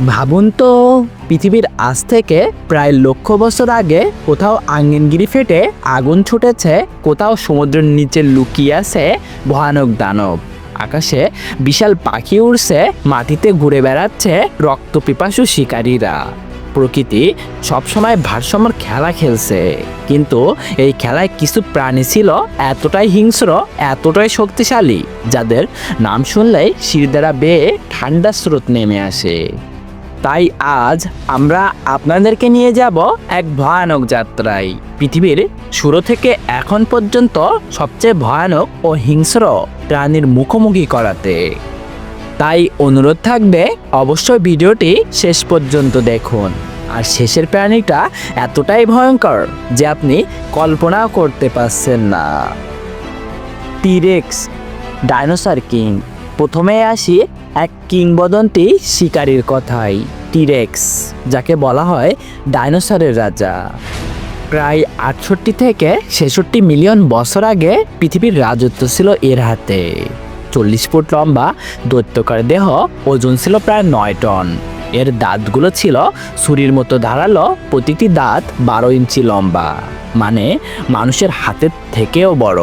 ভাবুন তো, পৃথিবীর আজ থেকে প্রায় লক্ষ বছর আগে কোথাও আঙ্গিনগিরি ফেটে আগুন ছুটেছে, কোথাও সমুদ্রের নিচে লুকিয়ে আছে ভয়ানক দানব। আকাশে বিশাল পাখি উড়ছে, মাটিতে ঘুরে বেড়াচ্ছে রক্তপিপাসু শিকারীরা। প্রকৃতি সবসময় ভারসাম্যর খেলা খেলছে, কিন্তু এই খেলায় কিছু প্রাণী ছিল এতটাই হিংস্র, এতটাই শক্তিশালী, যাদের নাম শুনলেই শিরদারা বেয়ে ঠান্ডা স্রোত নেমে আসে। তাই আজ আমরা আপনাদেরকে নিয়ে যাব এক ভয়ানক যাত্রায়। পৃথিবীর শুরু থেকে এখন পর্যন্ত সবচেয়ে ভয়ানক ও হিংস্র প্রাণীর মুখোমুখি করাতে। তাই অনুরোধ থাকবে, অবশ্যই ভিডিওটি শেষ পর্যন্ত দেখুন। আর শেষের প্রাণীটা এতটাই ভয়ঙ্কর যে আপনি কল্পনাও করতে পারছেন না। টিরেক্স, ডাইনোসর কিং প্রথমে আসি এক কিংবদন্তি শিকারীর কথাই টিরেক্স যাকে বলা হয় ডাইনোসরের রাজা। প্রায় আটষট্টি থেকে ছেষট্টি মিলিয়ন বছর আগে পৃথিবীর রাজত্ব ছিল এর হাতে। চল্লিশ ফুট লম্বা দৈত্যকার দেহ, ওজন ছিল প্রায় নয় টন। এর দাঁতগুলো ছিল ছুরির মতো ধারালো, প্রতিটি দাঁত বারো ইঞ্চি লম্বা মানে মানুষের হাতের থেকেও বড়।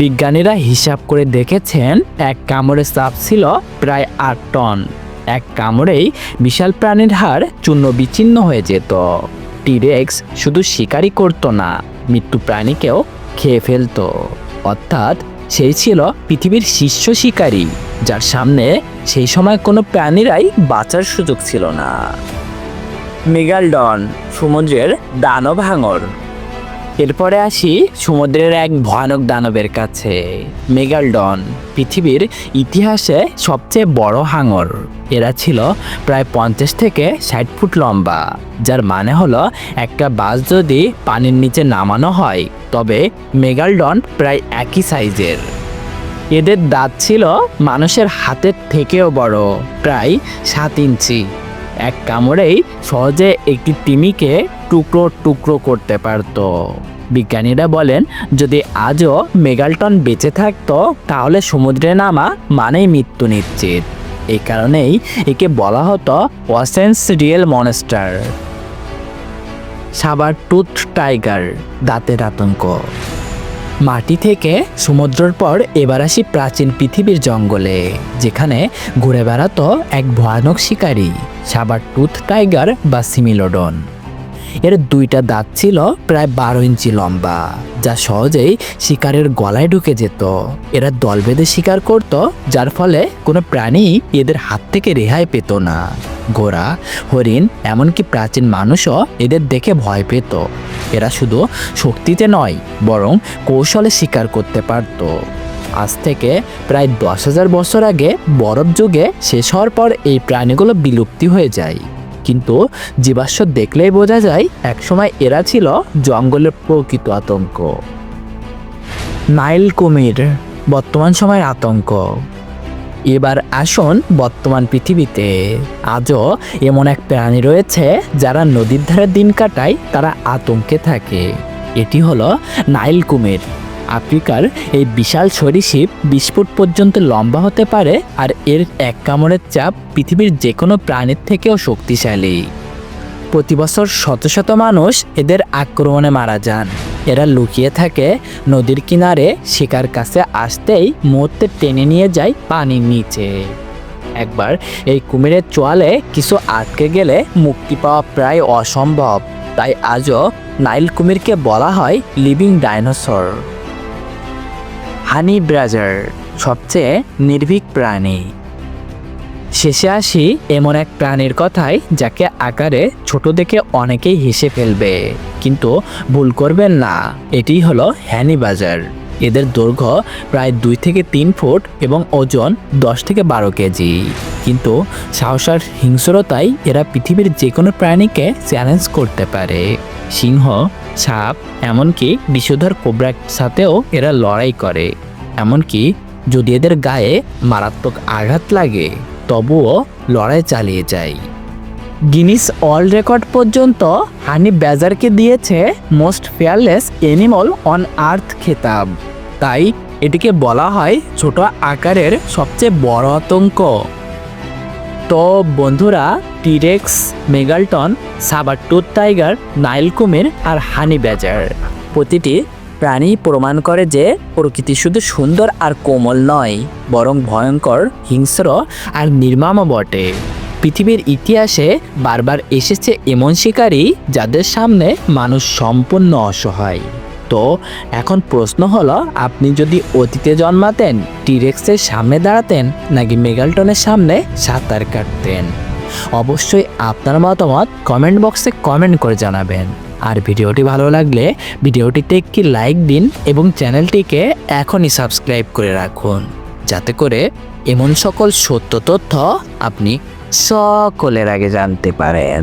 বিজ্ঞানীরা হিসাব করে দেখেছেন, এক কামড়ের চাপ ছিল প্রায় আট টন। এক কামড়েই বিশাল প্রাণীর হাড় চূর্ণ বিচ্ছিন্ন হয়ে যেত। টিরেক্স শুধু শিকারই করতো না, মৃত্যু প্রাণীকেও খেয়ে ফেলতো। অর্থাৎ সেই ছিল পৃথিবীর শীর্ষ শিকারী, যার সামনে সেই সময় কোনো প্রাণীরাই বাঁচার সুযোগ ছিল না। মেগালডন, সমুদ্রের দানব হাঙর এরপরে আসি সমুদ্রের এক ভয়ানক দানবের কাছে, মেগালডন, পৃথিবীর ইতিহাসে সবচেয়ে বড় হাঙর। এরা ছিল প্রায় পঞ্চাশ থেকে ষাট ফুট লম্বা, যার মানে হলো একটা বাস যদি পানির নিচে নামানো হয়, তবে মেগালডন প্রায় একই সাইজের। এদের দাঁত ছিল মানুষের হাতের থেকেও বড়, প্রায় সাত ইঞ্চি। এক কামড়েই সহজে একটি তিমিকে টুকরো টুকরো করতে পারত। বিজ্ঞানীরা বলেন, যদি আজও মেগালটন বেঁচে থাকতো, তাহলে সমুদ্রে নামা মানেই মৃত্যু নিশ্চিত। এই কারণেই একে বলা হতো ওয়াসেন্স real monster. Saber tooth tiger, দাঁতের আতঙ্ক। মাটি থেকে সমুদ্রের পর এবার আসি প্রাচীন পৃথিবীর জঙ্গলে, যেখানে ঘুরে বেড়াতো এক ভয়ানক শিকারী, সাবার টুথ টাইগার বা সিমিলোডন। এর দুইটা দাঁত ছিল প্রায় বারো ইঞ্চি লম্বা, যা সহজেই শিকারের গলায় ঢুকে যেত। এরা দল বেঁধে শিকার করত, যার ফলে কোনো প্রাণী এদের হাত থেকে রেহাই পেত না। ঘোড়া, হরিণ, এমনকি প্রাচীন মানুষও এদের দেখে ভয় পেত। এরা শুধু শক্তিতে নয়, বরং কৌশলে শিকার করতে পারত। আজ থেকে প্রায় দশ হাজার বছর আগে বরফ যুগে শেষ হওয়ার পর এই প্রাণীগুলো বিলুপ্তি হয়ে যায়। কিন্তু জীবাশ্ম দেখলেই বোঝা যায় একসময় এরা ছিল জঙ্গলের প্রকৃত আতঙ্ক। নাইল কুমির বর্তমান সময়ের আতঙ্ক। এবার আসুন বর্তমান পৃথিবীতে। আজও এমন এক প্রাণী রয়েছে যারা নদীর ধারে দিন কাটায় তারা আতঙ্কে থাকে। এটি হলো নাইল কুমির আফ্রিকার এই বিশাল সরীসৃপ বিশ ফুট পর্যন্ত লম্বা হতে পারে আর এর এক কামড়ের চাপ পৃথিবীর যে কোনো প্রাণীর থেকেও শক্তিশালী। প্রতি বছর শত শত মানুষ এদের আক্রমণে মারা যান। এরা লুকিয়ে থাকে নদীর কিনারে, শিকার কাছে আসতেই মুহূর্তে টেনে নিয়ে যায় পানির নিচে। একবার এই কুমিরের চোয়ালে কিছু আটকে গেলে মুক্তি পাওয়া প্রায় অসম্ভব। তাই আজও নাইল কুমিরকে বলা হয় লিভিং ডাইনোসর। হানি ব্রাজার, সবচেয়ে নির্ভীক প্রাণী। শেষে আসি এমন এক প্রাণীর কথায় যাকে আকারে ছোট দেখে অনেকেই হেসে ফেলবে। কিন্তু ভুল করবেন না, এটি হলো হ্যানি বাজার এদের দৈর্ঘ্য প্রায় দুই থেকে তিন ফুট এবং ওজন দশ থেকে বারো কেজি। কিন্তু সাহসার হিংস্রতায় এরা পৃথিবীর যে কোনো প্রাণীকে চ্যালেঞ্জ করতে পারে। সিংহ, সাপ, এমনকি বিষধর কোবরার সাথেও এরা লড়াই করে। এমনকি যদি এদের গায়ে মারাত্মক আঘাত লাগে, তবুও লড়াই চালিয়ে যায়। গিনিস ওয়ার্ল্ড রেকর্ড পর্যন্ত হানি ব্যাজারকে দিয়েছে most fearless animal on earth খেতাব। তাই এটিকে বলা হয় ছোট আকারের সবচেয়ে বড় আতঙ্ক। তো বন্ধুরা টিরেক্স মেগালটন সাবার টুথ টাইগার নাইল কুমির আর হানি ব্যাজার প্রতিটি প্রাণী প্রমাণ করে যে প্রকৃতি শুধু সুন্দর আর কোমল নয়, বরং ভয়ঙ্কর, হিংস্র আর নির্মামও বটে। পৃথিবীর ইতিহাসে বারবার এসেছে এমন শিকারী যাদের সামনে মানুষ সম্পূর্ণ অসহায়। তো এখন প্রশ্ন হলো, আপনি যদি অতীতে জন্মাতেন, টিরেক্সের সামনে দাঁড়াতেন নাকি মেগালটনের সামনে সাঁতার কাটতেন? অবশ্যই আপনার মতামত কমেন্ট বক্সে কমেন্ট করে জানাবেন। আর ভিডিওটি ভালো লাগলে ভিডিওটিতে একটি লাইক দিন এবং চ্যানেলটিকে এখনই সাবস্ক্রাইব করে রাখুন। যাতে করে এমন সকল সত্য তথ্য আপনি সকলের আগে জানতে পারেন।